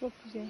Çok güzel.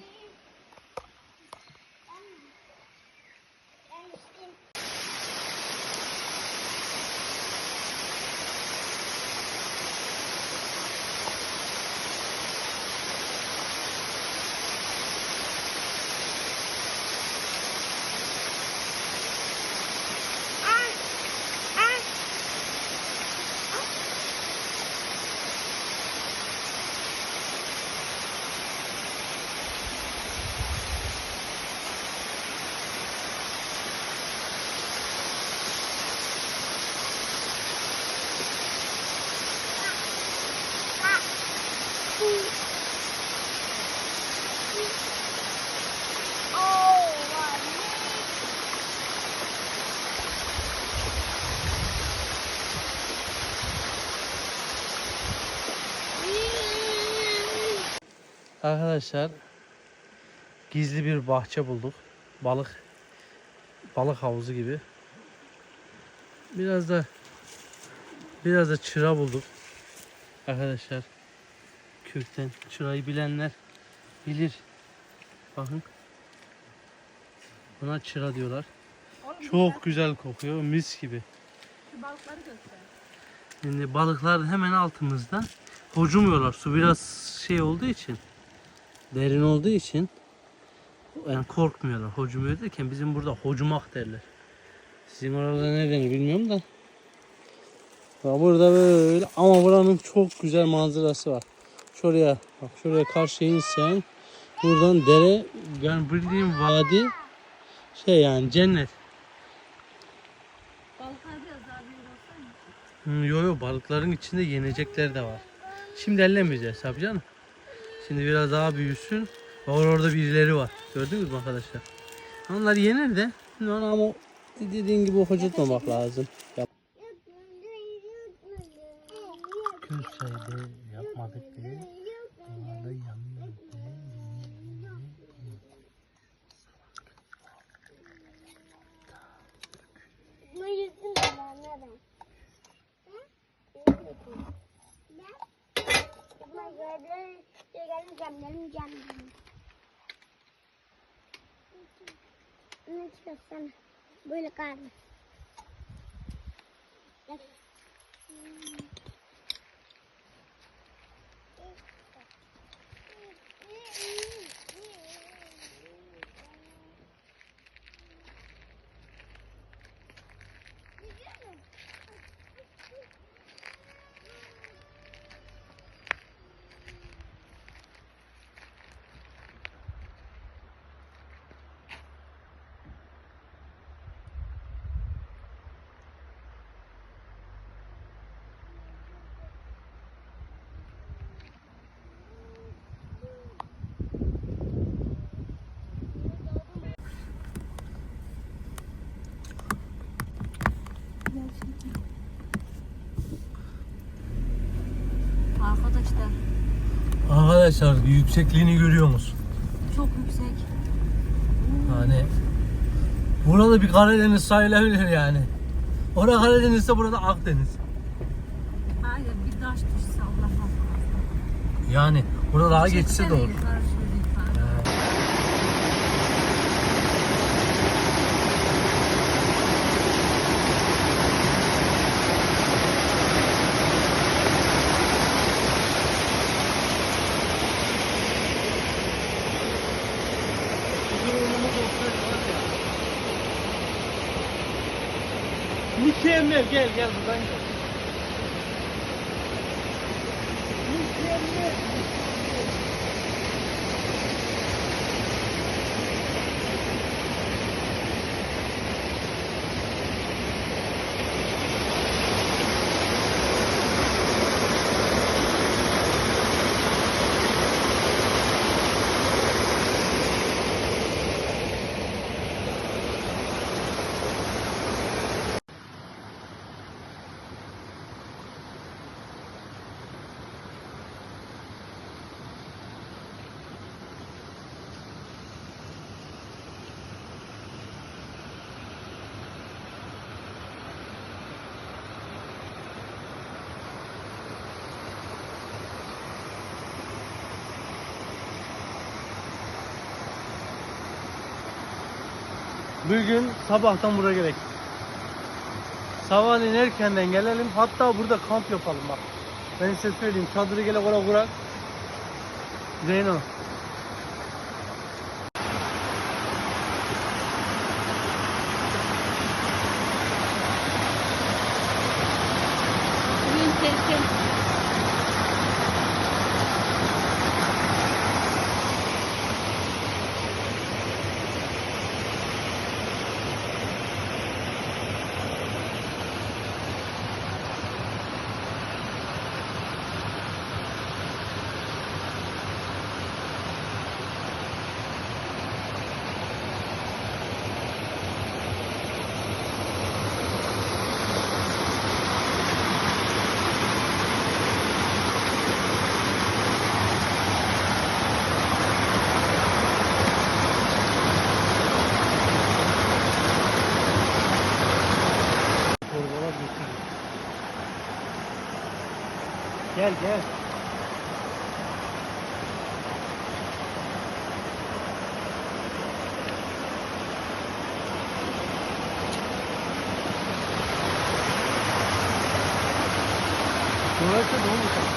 Arkadaşlar gizli bir bahçe bulduk. Balık balık havuzu gibi. Biraz da biraz da çıra bulduk. Arkadaşlar kökten çırayı bilenler bilir. Bakın. Buna çıra diyorlar. Çok güzel kokuyor. Mis gibi. Şu balıkları göster. Şimdi balıklar hemen altımızda. Hocumuyorlar. Su biraz şey olduğu için. Derin olduğu için. Yani korkmuyorlar. Hocumuyor derken bizim burada hocumak derler. Sizin orada ne denir bilmiyorum da. Burada böyle ama buranın çok güzel manzarası var. Şuraya bak şuraya karşıya insen buradan dere yani bildiğim vadi şey yani cennet. Balıklar biraz daha büyük olsaydı. Hmm, Yo yo balıkların içinde yenecekler de var. Şimdi ellemeyeceğiz tabii canım. Şimdi biraz daha büyüsün. Var orada birileri var. Gördünüz mü arkadaşlar? Onlar yenir de ama dediğin gibi hocatmamak lazım. Yap. Körseyde yapmadık diye. Ne çıkarsana. Böyle kaldı. Arkadaşlar Arkadaşlar yüksekliğini görüyor musun? çok yüksek. Yani burada bir Karadeniz sayılabilir yani. Orada Karadeniz'se burada Akdeniz. Aynen bir taş düşse Allah. Yani burada daha geçse Çeksene Mükemmel gel gel buradan gel. Bugün sabahtan buraya gerek. Sabahleyin erkenden gelelim. Hatta burada kamp yapalım bak. Ben size söyleyeyim. Çadırı gele oraya kurak. Zeyno. Gel gel. Burası da olmuş.